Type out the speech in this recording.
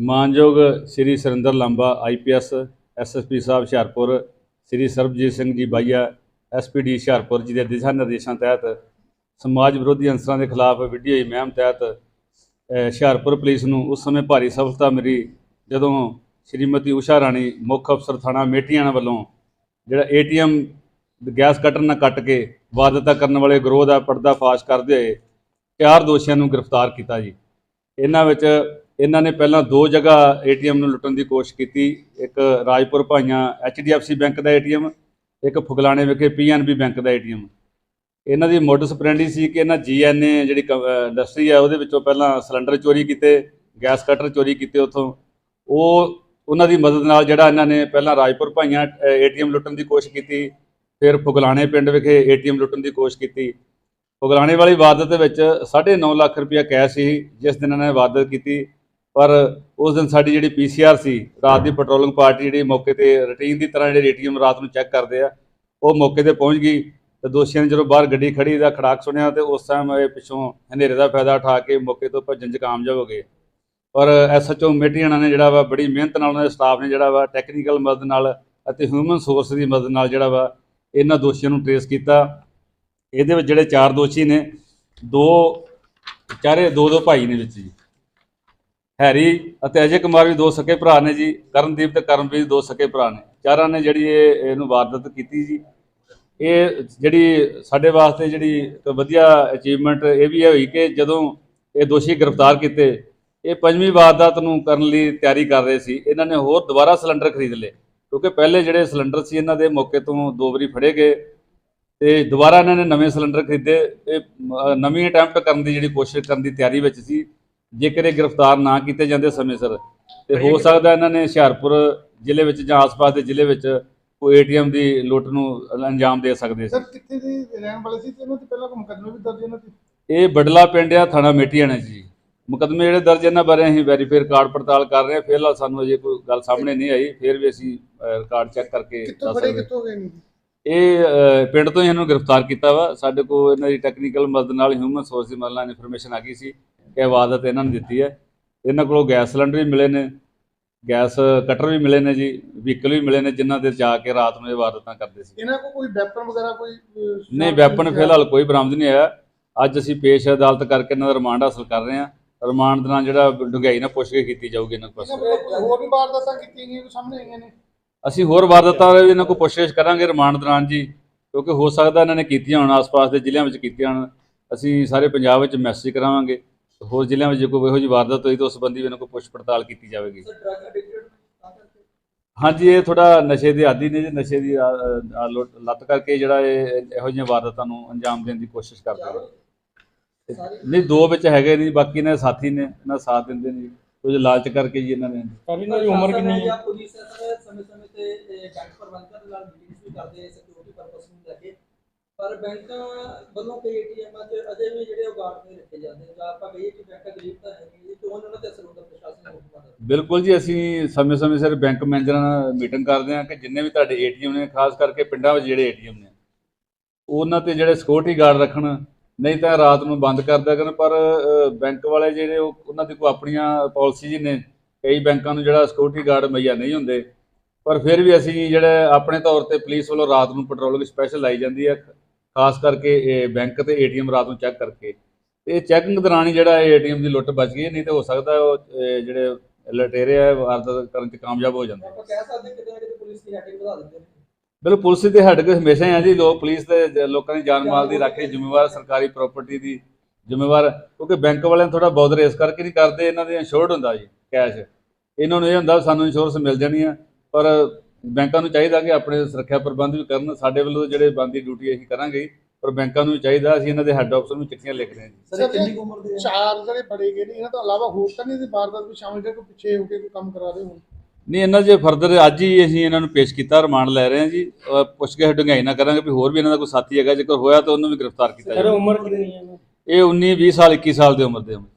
ਮਾਨਯੋਗ Shri Surinder Lamba IPS SSP ਸਾਹਿਬ ਹੁਸ਼ਿਆਰਪੁਰ, ਸ੍ਰੀ ਸਰਬਜੀਤ ਸਿੰਘ ਜੀ ਬਾਈਆ SPD Hoshiarpur ਜੀ ਦੇ ਦਿਸ਼ਾ ਨਿਰਦੇਸ਼ਾਂ ਤਹਿਤ ਸਮਾਜ ਵਿਰੋਧੀ ਅੰਸਰਾਂ ਦੇ ਖਿਲਾਫ ਵੀਡੀਓ ਦੀ ਮਹਿਮ ਤਹਿਤ ਹੁਸ਼ਿਆਰਪੁਰ ਪੁਲਿਸ ਨੂੰ ਉਸ ਸਮੇਂ ਭਾਰੀ ਸਫਲਤਾ ਮਿਲੀ ਜਦੋਂ ਸ਼੍ਰੀਮਤੀ ਊਸ਼ਾ ਰਾਣੀ ਮੁੱਖ ਅਫਸਰ ਥਾਣਾ ਮੇਟੀਆਣਾ ਵੱਲੋਂ ਜਿਹੜਾ ਏਟੀਐਮ ਗੈਸ ਕਟਰ ਨਾਲ ਕੱਟ ਕੇ ਵਾਰਦਾਤਾਂ ਕਰਨ ਵਾਲੇ ਗਰੋਹ ਦਾ ਪਰਦਾਫਾਸ਼ ਕਰਦੇ ਹੋਏ ਚਾਰ ਦੋਸ਼ੀਆਂ ਨੂੰ ਗ੍ਰਿਫਤਾਰ ਕੀਤਾ ਜੀ। ਇਹਨਾਂ ਵਿੱਚ ਇਹਨਾਂ ਨੇ ਪਹਿਲਾਂ ਦੋ ਜਗ੍ਹਾ ਏਟੀਐਮ ਨੂੰ ਲੁੱਟਣ ਦੀ ਕੋਸ਼ਿਸ਼ ਕੀਤੀ। ਇੱਕ ਰਾਜਪੁਰ ਭਾਈਆਂ ਐਚਡੀਐਫਸੀ ਬੈਂਕ ਦਾ ਏਟੀਐਮ, ਇੱਕ ਫੁਗਲਾਣੇ ਵਿਖੇ ਪੀਐਨਬੀ ਬੈਂਕ ਦਾ ਏਟੀਐਮ। ਇਹਨਾਂ ਦੀ ਮੋਡਸ ਪ੍ਰੈਂਡੀ ਸੀ ਕਿ ਇਹਨਾਂ ਜੀਐਨਏ ਜਿਹੜੀ ਇੰਡਸਟਰੀ ਹੈ ਉਹਦੇ ਵਿੱਚੋਂ ਪਹਿਲਾਂ ਸਿਲੰਡਰ ਚੋਰੀ ਕੀਤੇ, ਗੈਸ ਕਟਰ ਚੋਰੀ ਕੀਤੇ ਉੱਥੋਂ। ਉਹ, ਉਹਨਾਂ ਦੀ ਮਦਦ ਨਾਲ ਜਿਹੜਾ ਇਹਨਾਂ ਨੇ ਪਹਿਲਾਂ ਰਾਜਪੁਰ ਭਾਈਆਂ ਏਟੀਐਮ ਲੁੱਟਣ ਦੀ ਕੋਸ਼ਿਸ਼ ਕੀਤੀ, ਫਿਰ ਫੁਗਲਾਣੇ ਪਿੰਡ ਵਿਖੇ ਏਟੀਐਮ ਲੁੱਟਣ ਦੀ ਕੋਸ਼ਿਸ਼ ਕੀਤੀ। ਫੁਗਲਾਣੇ ਵਾਲੀ ਵਾਰਦਾਤ ਦੇ ਵਿੱਚ 9.5 ਲੱਖ ਰੁਪਇਆ ਕੈਸ਼ ਸੀ, ਜਿਸ ਦਿਨ ਇਹਨਾਂ ਨੇ ਵਾਰਦਾਤ ਕੀਤੀ। ਪਰ ਉਸ ਦਿਨ ਸਾਡੀ ਜਿਹੜੀ ਪੀਸੀਆਰ ਸੀ, ਰਾਤ ਦੀ ਪੈਟਰੋਲਿੰਗ ਪਾਰਟੀ ਜਿਹੜੀ ਮੌਕੇ ਤੇ ਰੂਟੀਨ ਦੀ ਤਰ੍ਹਾਂ ਜਿਹੜੇ ਏਟੀਐਮ ਰਾਤ ਨੂੰ ਚੈੱਕ ਕਰਦੇ ਆ, ਉਹ ਮੌਕੇ ਤੇ ਪਹੁੰਚ ਗਈ ਤੇ ਦੋਸ਼ੀਆਂ ਨੇ ਜਦੋਂ ਬਾਹਰ ਗੱਡੀ ਖੜੀ ਦਾ ਖੜਾਕ ਸੁਣਿਆ ਤੇ ਉਸ ਟਾਈਮ ਇਹ ਪਿੱਛੋਂ ਹਨੇਰੇ ਦਾ ਫਾਇਦਾ ਉਠਾ ਕੇ ਮੌਕੇ ਤੋਂ ਭੱਜਣ 'ਚ ਕਾਮਯਾਬ ਹੋ ਗਏ। ਪਰ ਐਸਐਚਓ ਮੇਟੀਆਣਾ ਨੇ ਜਿਹੜਾ ਵਾ ਬੜੀ ਮਿਹਨਤ ਨਾਲ ਉਹਨਾਂ ਦੇ ਸਟਾਫ ਨੇ ਜਿਹੜਾ ਵਾ ਟੈਕਨੀਕਲ ਮਦਦ ਨਾਲ ਅਤੇ ਹਿਊਮਨ ਸੋਰਸ ਦੀ ਮਦਦ ਨਾਲ ਜਿਹੜਾ ਵਾ ਇਹਨਾਂ ਦੋਸ਼ੀਆਂ ਨੂੰ ਟ੍ਰੇਸ ਕੀਤਾ। ਇਹਦੇ ਵਿੱਚ ਜਿਹੜੇ ਚਾਰ ਦੋਸ਼ੀ ਨੇ, ਦੋ ਚਾਰੇ ਦੋ ਦੋ ਭਾਈ ਨੇ ਵਿੱਚ ਜੀ। ਹੈਰੀ ਅਤੇ ਅਜੇ ਕੁਮਾਰ ਵੀ ਦੋ ਸਕੇ ਭਰਾ ਨੇ ਜੀ, ਕਰਨਦੀਪ ਤੇ ਕਰਮਵੀਰ ਦੋ ਸਕੇ ਭਰਾ ਨੇ। ਚਾਰਾਂ ਨੇ ਜਿਹੜੀ ਇਹ, ਇਹਨੂੰ ਵਾਰਦਾਤ ਕੀਤੀ ਜੀ। ਇਹ ਜਿਹੜੀ ਸਾਡੇ ਵਾਸਤੇ ਜਿਹੜੀ ਇੱਕ ਵਧੀਆ ਅਚੀਵਮੈਂਟ ਇਹ ਵੀ ਹੋਈ ਕਿ ਜਦੋਂ ਇਹ ਦੋਸ਼ੀ ਗ੍ਰਿਫਤਾਰ ਕੀਤੇ, ਇਹ ਪੰਜਵੀਂ ਵਾਰਦਾਤ ਨੂੰ ਕਰਨ ਲਈ ਤਿਆਰੀ ਕਰ ਰਹੇ ਸੀ। ਇਹਨਾਂ ਨੇ ਹੋਰ ਦੁਬਾਰਾ ਸਿਲੰਡਰ ਖਰੀਦ ਲਏ, ਕਿਉਂਕਿ ਪਹਿਲੇ ਜਿਹੜੇ ਸਿਲੰਡਰ ਸੀ ਇਹਨਾਂ ਦੇ ਮੌਕੇ ਤੋਂ ਦੋ ਵਾਰੀ ਫੜੇ ਗਏ ਤੇ ਦੁਬਾਰਾ ਇਹਨਾਂ ਨੇ ਨਵੇਂ ਸਿਲੰਡਰ ਖਰੀਦੇ। ਇਹ ਨਵੀਂ ਅਟੈਂਪਟ ਕਰਨ ਦੀ ਜਿਹੜੀ ਕੋਸ਼ਿਸ਼ ਕਰਨ ਦੀ ਤਿਆਰੀ ਵਿੱਚ ਸੀ। ਜੇਕਰ ਇਹ ਗ੍ਰਿਫਤਾਰ ਨਾ ਕੀਤੇ ਜਾਂਦੇ ਸਮੇਂ ਸਿਰ ਤੇ ਹੋ ਸਕਦਾ ਇਹਨਾਂ ਨੇ ਹੁਸ਼ਿਆਰਪੁਰ ਜ਼ਿਲ੍ਹੇ ਵਿੱਚ ਜਾਂ ਆਸ-ਪਾਸ ਦੇ ਜ਼ਿਲ੍ਹੇ ਵਿੱਚ ਕੋਈ ਏਟੀਐਮ ਦੀ ਲੁੱਟ ਨੂੰ ਅੰਜਾਮ ਦੇ ਸਕਦੇ ਸੀ। ਸਰ ਕਿੱਥੇ ਦੀ ਰਹਿਣ ਵਾਲੇ ਸੀ ਤੇ ਇਹਨਾਂ ਤੇ ਪਹਿਲਾਂ ਕੋਈ ਮੁਕੱਦਮੇ ਵੀ ਦਰਜ ਇਹਨਾਂ ਤੇ ਇਹ ਬਡਲਾ ਪਿੰਡ ਆ ਥਾਣਾ ਮੇਟੀਆਣਾ ਜੀ। ਮੁਕਦਮੇ ਜਿਹੜੇ ਦਰਜ ਇਹਨਾਂ ਬਾਰੇ ਅਸੀਂ ਵੈਰੀਫਾਈ ਰਿਕਾਰਡ ਪੜਤਾਲ ਕਰ ਰਹੇ ਹਾਂ। ਫਿਲਹਾਲ ਸਾਨੂੰ ਅਜੇ ਕੋਈ ਗੱਲ ਸਾਹਮਣੇ ਨਹੀਂ ਆਈ ਫਿਰ ਵੀ ਅਸੀਂ ਰਿਕਾਰਡ ਚੈੱਕ ਕਰਕੇ ਦੱਸ ਸਕਦੇ ਇਹ ਪਿੰਡ ਤੋਂ ਹੀ ਇਹਨੂੰ ਗ੍ਰਿਫਤਾਰ ਕੀਤਾ ਵਾ। ਸਾਡੇ ਕੋਲ ਇਹਨਾਂ ਦੀ ਟੈਕਨੀਕਲ ਮਦਦ ਨਾਲ ਹਿਊਮਨ ਸੋਰਸ ਦੀ ਮਦਦ ਨਾਲ ਇਨਫੋਰਮੇਸ਼ਨ ਆ ਗਈ ਸੀ। ਕਿ ਇਬਾਦਤ ਇਹਨਾਂ ਨੇ ਦਿੱਤੀ ਹੈ। ਇਹਨਾਂ ਕੋਲੋਂ ਗੈਸ ਸਿਲੰਡਰ ਵੀ ਮਿਲੇ ਨੇ ਗੈਸ ਕਟਰ ਵੀ ਮਿਲੇ ਨੇ ਜੀ ਵਹੀਕਲ ਵੀ ਮਿਲੇ ਨੇ ਜਿਨ੍ਹਾਂ ਦੇ ਜਾ ਕੇ ਰਾਤ ਨੂੰ ਇਹ ਵਾਰਦਾਤਾਂ ਕਰਦੇ ਸੀ। ਇਹਨਾਂ ਕੋਲ ਕੋਈ ਵੈਪਨ ਵਗੈਰਾ ਕੋਈ ਨਹੀਂ ਵੈਪਨ ਫਿਲਹਾਲ ਕੋਈ ਬਰਾਮਦ ਨਹੀਂ ਆਇਆ ਅੱਜ ਅਸੀਂ ਪੇਸ਼ ਅਦਾਲਤ ਕਰਕੇ ਇਹਨਾਂ ਦਾ ਰਿਮਾਂਡ ਹਾਸਲ ਕਰ ਰਹੇ ਹਾਂ। ਰਿਮਾਂਡ ਦੌਰਾਨ ਜਿਹੜਾ ਡੂੰਘਾਈ ਨਾਲ ਪੁੱਛਗਿੱਛ ਕੀਤੀ ਜਾਊਗੀ ਇਹਨਾਂ ਕੋਲ। ਹੋਰ ਵੀ ਵਾਰਦਾਤਾਂ ਕੀਤੀਆਂ ਗਈਆਂ ਸਾਹਮਣੇ ਆਈਆਂ ਨੇ? ਅਸੀਂ ਹੋਰ ਵਾਰਦਾਤਾਂ ਵੀ ਇਹਨਾਂ ਕੋਲ ਪੁੱਛਗਿੱਛ ਕਰਾਂਗੇ ਰਿਮਾਂਡ ਦੌਰਾਨ ਜੀ ਕਿਉਂਕਿ ਹੋ ਸਕਦਾ ਇਹਨਾਂ ਨੇ ਕੀਤੀਆਂ ਹੋਣ ਆਸ-ਪਾਸ ਦੇ ਜ਼ਿਲ੍ਹਿਆਂ ਵਿੱਚ ਕੀਤੀਆਂ ਹੋਣ। ਅਸੀਂ ਸਾਰੇ ਪੰਜਾਬ ਵਿੱਚ ਮੈਸੇਜ ਕਰਾਵਾਂਗੇ। ਹੋਰ ਜ਼ਿਲ੍ਹਿਆਂ ਵਿੱਚ ਜੇ ਕੋਈ ਇਹੋ ਜਿਹੀ ਵਾਰਦਾਤ ਹੋਈ ਤਾਂ ਉਸ ਸੰਬੰਧੀ ਵੀ ਇਹਨਾਂ ਕੋਲ ਪੁੱਛ ਪੜਤਾਲ ਕੀਤੀ ਜਾਵੇਗੀ। ਹਾਂਜੀ ਇਹ ਥੋੜਾ ਨਸ਼ੇ ਦੇ ਆਦੀ ਨੇ ਜੀ ਨਸ਼ੇ ਦੀ ਲੱਤ ਕਰਕੇ ਜਿਹੜਾ ਇਹ ਇਹੋ ਜਿਹੀਆਂ ਵਾਰਦਾਤਾਂ ਨੂੰ ਅੰਜਾਮ ਦੇਣ ਦੀ ਕੋਸ਼ਿਸ਼ ਕਰਦੇ ਨੇ। ਨਹੀਂ ਦੋ ਵਿੱਚ ਹੈਗੇ ਨਹੀਂ ਬਾਕੀ ਦੇ ਸਾਥੀ ਨੇ ਇਹਨਾਂ ਸਾਥ ਦਿੰਦੇ ਨੇ। ਕੁਝ ਲਾਲਚ ਕਰਕੇ ਜੀ ਇਹਨਾਂ ਨੇ। ਪਰ ਇਹਨਾਂ ਦੀ ਉਮਰ ਕਿੰਨੀ ਹੈ? ਪੁਲਿਸ ਸਮੇਂ ਸਮੇਂ ਤੇ ਬੈਂਕ ਪ੍ਰਬੰਧਕਾਂ ਦੇ ਨਾਲ ਮੀਟਿੰਗਸ ਵੀ ਕਰਦੇ ਸਿਕਿਉਰਿਟੀ ਪਰਪਸ ਨੂੰ ਲੈ ਕੇ। ਪਰ ਬੈਂਕਾਂ ਵੱਲੋਂ ਕਈ ਏਟੀਐਮਾਂ 'ਚ ਅਜੇ ਵੀ ਜਿਹੜੇ ਉਹ ਗਾਰਡ ਰੱਖੇ ਜਾਂਦੇ। ਜਾਂ ਆਪਾਂ ਕਹੀਏ ਕਿ ਬੈਂਕ ਗਰੀਬ ਤਾਂ ਹੈ ਨਹੀਂ ਤੇ ਉਹਨਾਂ ਤੇ ਅਸਰ ਹੁੰਦਾ ਪ੍ਰਸ਼ਾਸਨ ਦੇ ਬਿਲਕੁਲ ਜੀ, ਅਸੀਂ ਸਮੇਂ-ਸਮੇਂ ਸਿਰ ਬੈਂਕ ਮੈਨੇਜਰਾਂ ਨਾਲ ਮੀਟਿੰਗ ਕਰਦੇ ਹਾਂ ਕਿ ਜਿੰਨੇ ਵੀ ਤੁਹਾਡੇ ਏਟੀਐਮ ਨੇ, ਖਾਸ ਕਰਕੇ ਪਿੰਡਾਂ ਵਿੱਚ ਜਿਹੜੇ ਏਟੀਐਮ ਨੇ, ਉਹਨਾਂ ਤੇ ਜਿਹੜੇ ਸਿਕਿਉਰਿਟੀ ਗਾਰਡ ਰੱਖਣ, ਨਹੀਂ ਤਾਂ ਰਾਤ ਨੂੰ ਬੰਦ ਕਰ ਦਿਆ ਕਰਨ। ਪਰ ਬੈਂਕ ਵਾਲੇ ਜਿਹੜੇ ਉਹਨਾਂ ਦੀ ਕੋਈ ਆਪਣੀਆਂ ਪਾਲਿਸੀਜ਼ ਨੇ, ਕਈ ਬੈਂਕਾਂ ਨੂੰ ਜਿਹੜਾ ਸਿਕਿਉਰਿਟੀ ਗਾਰਡ ਮੁਹੱਈਆ ਨਹੀਂ ਹੁੰਦੇ। ਪਰ ਫਿਰ ਵੀ ਅਸੀਂ ਜਿਹੜੇ ਆਪਣੇ ਤੌਰ ਤੇ ਪੁਲਿਸ ਵੱਲੋਂ ਰਾਤ ਨੂੰ ਪੈਟਰੋਲਿੰਗ ਸਪੈਸ਼ਲ ਲਾਈ ਜਾਂਦੀ ਹੈ। ਖਾਸ ਕਰਕੇ ਇਹ ਬੈਂਕ ਤੇ ਏਟੀਐਮ ਰਾਤ ਨੂੰ ਚੈੱਕ ਕਰਕੇ। ਤੇ ਇਹ ਚੈਕਿੰਗ ਦੌਰਾਨ ਹੀ ਜਿਹੜਾ ਏਟੀਐਮ ਦੀ ਲੁੱਟ ਬਚ ਗਈ ਨਹੀਂ ਤੇ ਹੋ ਸਕਦਾ ਉਹ ਜਿਹੜੇ ਲਟੇਰੇ ਆ ਵਾਰਦਾਤ ਕਰਨ ਚ ਕਾਮਯਾਬ ਹੋ ਜਾਂਦੇ ਆਪਾਂ ਕਹਿ ਸਕਦੇ ਕਿਤੇ ਨਾ ਕਿਤੇ ਪੁਲਿਸ ਦੀ ਹੈਡਿੰਗ ਵਧਾ ਦਿੰਦੇ ਨੇ ਬਿਲਕੁਲ ਪੁਲਿਸ ਦੇ ਹੈਡ ਕੇ ਹਮੇਸ਼ਾ ਹੀ ਆ ਜੀ ਲੋਕ ਪੁਲਿਸ ਦੇ ਲੋਕਾਂ ਦੀ ਜਾਨ ਮਾਲ ਦੀ ਰਾਖੀ ਜ਼ਿੰਮੇਵਾਰ ਸਰਕਾਰੀ ਪ੍ਰਾਪਰਟੀ ਦੀ ਜ਼ਿੰਮੇਵਾਰ ਕਿਉਂਕਿ ਬੈਂਕ ਵਾਲਿਆਂ ਥੋੜਾ ਬਹੁਤ ਰੇਸ ਕਰਕੇ ਨਹੀਂ ਕਰਦੇ ਇਹਨਾਂ ਦੇ ਇੰਸ਼ੋਰਡ ਹੁੰਦਾ ਜੀ ਕੈਸ਼ ਇਹਨਾਂ ਨੂੰ ਇਹ ਹੁੰਦਾ ਸਾਨੂੰ ਇੰਸ਼ੋਰੈਂਸ ਮਿਲ ਜਾਣੀ ਆ ਪਰ ਬੈਂਕਾਂ ਨੂੰ ਚਾਹੀਦਾ ਕਿ ਆਪਣੇ ਸੁਰੱਖਿਆ ਪ੍ਰਬੰਧ ਵੀ ਕਰਨ ਸਾਡੇ ਵੱਲੋਂ ਜਿਹੜੇ ਬੰਦੀ ਡਿਊਟੀ ਅਸੀਂ ਕਰਾਂਗੇ ਪਰ ਬੈਂਕਾਂ ਨੂੰ ਵੀ ਚਾਹੀਦਾ ਅਸੀਂ ਇਹਨਾਂ ਦੇ ਹੈੱਡ ਆਫਿਸਰ ਨੂੰ ਚਿੱਠੀਆਂ ਲਿਖ ਰਹੇ ਹਾਂ ਜੀ। ਸਰ ਇਹ ਕਿੰਨੀ ਕੁ ਉਮਰ ਦੇ ਆ? ਚਾਰ ਜਿਹੜੇ ਫੜੇ ਗਏ ਨੇ ਇਹਨਾਂ ਤੋਂ ਇਲਾਵਾ ਹੋਰ ਤਾਂ ਨਹੀਂ ਦੀ ਵਾਰਦਾਤ ਵੀ ਸ਼ਾਮਿਲ ਜਿਹੜੇ ਕੋਈ ਪਿੱਛੇ ਹੋ ਕੇ ਕੋਈ ਕੰਮ ਕਰਾ ਰਹੇ ਹੋਣ? ਨਹੀਂ ਇਹਨਾਂ ਜੇ ਫਰਦਰ ਅੱਜ ਹੀ ਅਸੀਂ ਇਹਨਾਂ ਨੂੰ ਪੇਸ਼ ਕੀਤਾ ਰਿਮਾਂਡ ਲੈ ਰਹੇ ਹਾਂ ਜੀ। ਪੁੱਛ ਕੇ ਡੂੰਘਾਈ ਨਾ ਕਰਾਂਗੇ ਵੀ ਹੋਰ ਵੀ ਇਹਨਾਂ ਦਾ ਕੋਈ ਸਾਥੀ ਹੈਗਾ ਜੇਕਰ ਹੋਇਆ ਤਾਂ ਉਹਨੂੰ ਵੀ ਗ੍ਰਿਫਤਾਰ ਕੀਤਾ ਸਰ ਜਾਵੇ ਉਮਰ ਕਿੰਨੀ ਹੈ ਇਹ 19 20 ਸਾਲ 21 ਸਾਲ ਦੀ ਉਮਰ ਦੇ ਹੋਣਗੇ